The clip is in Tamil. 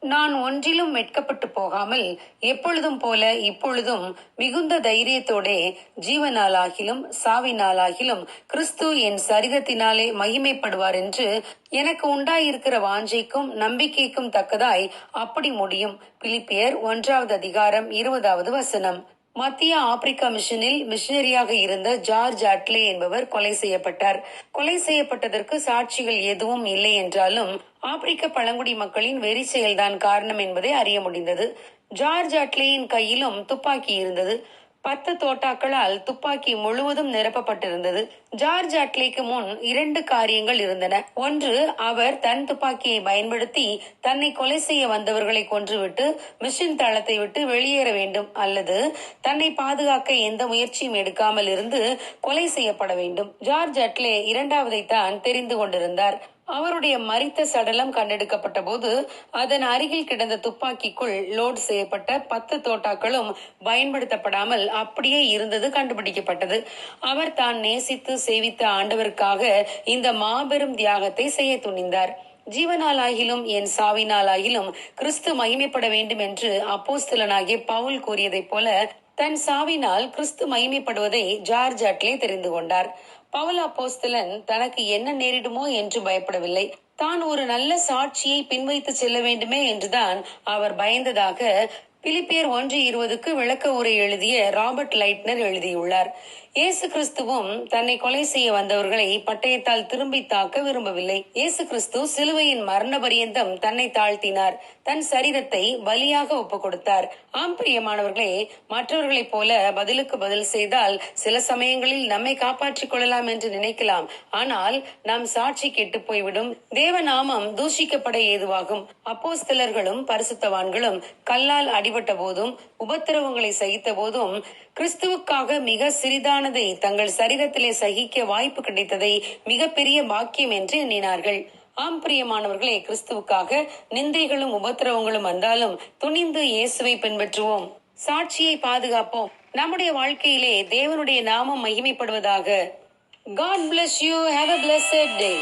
நான் ஒன்றிலும் மெட்கப்பட்டு போகாமல் எப்பொழுதும் போல இப்பொழுதும் மிகுந்த தைரியத்தோடே ஜீவனாலாகிலும் சாவினாலாகிலும் கிறிஸ்து என் சரீரத்தினாலே மகிமைப்படுவார் என்று எனக்கு உண்டாயிருக்கிற வாஞ்சைக்கும் நம்பிக்கைக்கும் தக்கதாய் அப்படி முடியும். பிலிப்பியர் ஒன்றாவது அதிகாரம் இருபதாவது வசனம். மத்திய ஆப்பிரிக்கா மிஷனில் மிஷனரியாக இருந்த ஜார்ஜ் அட்லே என்பவர் கொலை செய்யப்பட்டார். கொலை செய்யப்பட்டதற்கு சாட்சிகள் எதுவும் இல்லை என்றாலும் ஆப்பிரிக்க பழங்குடி மக்களின் வெறி செயல்தான் காரணம் என்பதை அறிய முடிந்தது. ஜார்ஜ் அட்லேயின் கையிலும் துப்பாக்கி இருந்தது. பத்து தோட்டாக்களால் துப்பாக்கி முழுவதும் நிரப்பப்பட்டிருந்தது. ஜார்ஜ் அட்லேக்கு முன் இரண்டு காரியங்கள் இருந்தன. ஒன்று அவர் தன் துப்பாக்கியை பயன்படுத்தி தன்னை கொலை செய்ய வந்தவர்களை கொன்றுவிட்டு மிஷின் தளத்தை விட்டு வெளியேற வேண்டும் அல்லது தன்னை பாதுகாக்க எந்த முயற்சியும் எடுக்காமல் இருந்து கொலை செய்யப்பட வேண்டும். ஜார்ஜ் அட்லே இரண்டாவதை தான் தெரிந்து கொண்டிருந்தார். அவருடைய மறித்த சடலம் கண்டெடுக்கப்பட்ட போது அதன் அருகில் கிடந்த துப்பாக்கிக்குள் லோட் செய்யப்பட்ட பத்து தோட்டாக்களும் பயன்படுத்தப்படாமல் அப்படியே இருந்தது கண்டுபிடிக்கப்பட்டது. அவர் தான் நேசித்து சேவித்த ஆண்டவருக்காக இந்த மாபெரும் தியாகத்தை செய்ய துணிந்தார். ஜீவனாலாகிலும் என் சாவினாலாகிலும் கிறிஸ்து மகிமைப்பட வேண்டும் என்று அப்போஸ்தலனாகிய பவுல் கூறியதைப் போல தன் சாவினால் கிறிஸ்து மகிமைப்படுவதை ஜார்ஜ் அட்லே தெரிந்து கொண்டார். பவுல் அப்போஸ்தலன் தனக்கு என்ன நேரிடுமோ என்று பயப்படவில்லை. தான் ஒரு நல்ல சாட்சியை பின்வைத்து செல்ல வேண்டுமே என்றுதான் அவர் பயந்ததாக பிலிப்பியர் ஒன்று இருபதுக்கு விளக்க உரை எழுதிய ராபர்ட் லைட்னர் எழுதியுள்ளார். இயேசு கிறிஸ்துவும் தன்னை கொலை செய்ய வந்தவர்களை பட்டயத்தால் திரும்பி தாக்க விரும்பவில்லை. இயேசு கிறிஸ்து சிலுவையின் மரண பரியந்தம் தன்னை தாழ்த்தினார். தன் சரீரத்தை பலியாக ஒப்பு கொடுத்தார் ஆம் பிரியமானவர்களே மற்றவர்களைப் போல பதிலுக்கு பதில் செய்தால் சில சமயங்களில் நம்மை காப்பாற்றிக் கொள்ளலாம் என்று நினைக்கலாம். ஆனால் நாம் சாட்சி கெட்டு போய்விடும். தேவநாமம் தூஷிக்கப்பட ஏதுவாகும். அப்போஸ்தலர்களும் பரிசுத்தவான்களும் கல்லால் அடிபட்ட போதும் உபத்திரவங்களை சகித்த போதும் கிறிஸ்துவுக்காக மிக சிறிதானதை தங்கள் சரீரத்திலே சகிக்க வாய்ப்பு கிடைத்ததை மிகப்பெரிய பாக்கியம் என்று எண்ணினார்கள். ஆம் பிரியமானவர்களே கிறிஸ்துவுக்காக நிந்தைகளும் உபத்திரவங்களும் வந்தாலும் துணிந்து இயேசுவை பின்பற்றுவோம். சாட்சியை பாதுகாப்போம். நம்முடைய வாழ்க்கையிலே தேவனுடைய நாமம் மகிமைப்படுவதாக. God bless you Have a blessed day